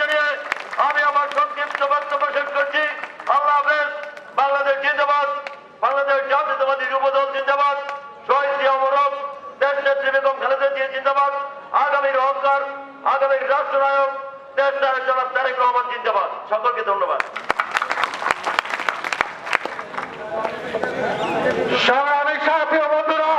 জানিয়ে আমি আমার সংক্ষিপ্ত বক্তব্য শেষ করছি। আল্লাহ হাফেজ, বাংলাদেশ জিন্দাবাদ, বাংলাদেশ জাতীয়তাবাদী যুবদল জিন্দাবাদ, শহীদ জিয়া দেশ নেত্রী বেগম খালেদা জিয়া জিন্দাবাদ আগামীর অহংকার আগামীর রাষ্ট্রনায়ক, দেশ নায়ক তারেক রহমান জিন্দাবাদ। সকলকে ধন্যবাদ। সাংগ্রামিক সাথী বন্ধুরা।